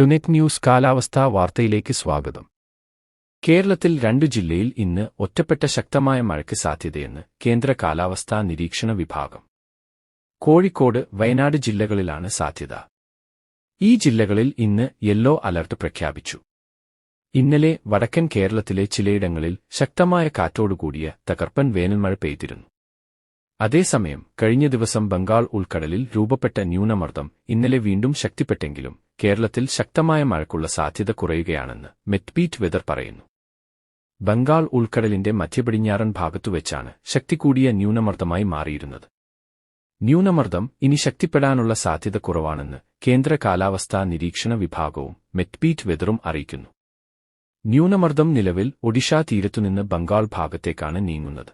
ടുനെറ്റ് news കാലാവസ്ഥാ വാർത്തയിലേക്ക് സ്വാഗതം. കേരളത്തിൽ രണ്ടു ജില്ലയിൽ ഇന്ന് ഒറ്റപ്പെട്ട ശക്തമായ മഴയ്ക്ക് സാധ്യതയെന്ന് കേന്ദ്ര കാലാവസ്ഥാ നിരീക്ഷണ വിഭാഗം. കോഴിക്കോട് വയനാട് ജില്ലകളിലാണ് സാധ്യത. ഈ ജില്ലകളിൽ ഇന്ന് യെല്ലോ അലർട്ട് പ്രഖ്യാപിച്ചു. ഇന്നലെ വടക്കൻ കേരളത്തിലെ ചിലയിടങ്ങളിൽ ശക്തമായ കാറ്റോടുകൂടിയ തകർപ്പൻ വേനൽമഴ പെയ്തിരുന്നു. അതേസമയം കഴിഞ്ഞ ദിവസം ബംഗാൾ ഉൾക്കടലിൽ രൂപപ്പെട്ട ന്യൂനമർദ്ദം ഇന്നലെ വീണ്ടും ശക്തിപ്പെട്ടെങ്കിലും കേരളത്തിൽ ശക്തമായ മഴയ്ക്കുള്ള സാധ്യത കുറയുകയാണെന്ന് മെറ്റ്ബീറ്റ് വെതർ പറയുന്നു. ബംഗാൾ ഉൾക്കടലിന്റെ മധ്യപടിഞ്ഞാറൻ ഭാഗത്തുവെച്ചാണ് ശക്തി കൂടിയ ന്യൂനമർദ്ദമായി മാറിയിരുന്നത്. ന്യൂനമർദ്ദം ഇനി ശക്തിപ്പെടാനുള്ള സാധ്യത കുറവാണെന്ന് കേന്ദ്ര കാലാവസ്ഥാ നിരീക്ഷണ വിഭാഗവും മെറ്റ്പീറ്റ് വെതറും അറിയിക്കുന്നു. ന്യൂനമർദ്ദം നിലവിൽ ഒഡീഷ തീരത്തുനിന്ന് ബംഗാൾ ഭാഗത്തേക്കാണ് നീങ്ങുന്നത്.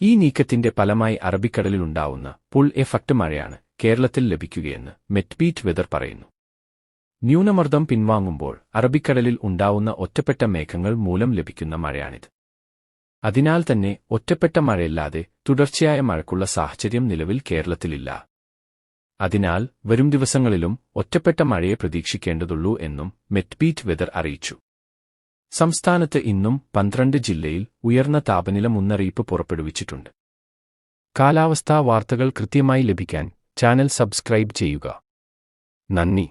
ഈ നീക്കത്തിന്റെ ഫലമായി അറബിക്കടലിലുണ്ടാവുന്ന പുൾ എഫക്ട് മഴയാണ് കേരളത്തിൽ ലഭിക്കുകയെന്ന് മെറ്റ്പീറ്റ് വെതർ പറയുന്നു. ന്യൂനമർദ്ദം പിൻവാങ്ങുമ്പോൾ അറബിക്കടലിൽ ഉണ്ടാവുന്ന ഒറ്റപ്പെട്ട മേഘങ്ങൾ മൂലം ലഭിക്കുന്ന മഴയാണിത്. അതിനാൽ തന്നെ ഒറ്റപ്പെട്ട മഴയല്ലാതെ തുടർച്ചയായ മഴക്കുള്ള സാഹചര്യം നിലവിൽ കേരളത്തിലില്ല. അതിനാൽ വരും ദിവസങ്ങളിലും ഒറ്റപ്പെട്ട മഴയെ പ്രതീക്ഷിക്കേണ്ടതുള്ളൂ എന്നും മെറ്റ്ബീറ്റ് വെതർ അറിയിച്ചു. സംസ്ഥാനത്ത് ഇന്നും പന്ത്രണ്ട് ജില്ലയിൽ ഉയർന്ന താപനില മുന്നറിയിപ്പ് പുറപ്പെടുവിച്ചിട്ടുണ്ട്. കാലാവസ്ഥാ വാർത്തകൾ കൃത്യമായി ലഭിക്കാൻ ചാനൽ സബ്സ്ക്രൈബ് ചെയ്യുക. നന്ദി.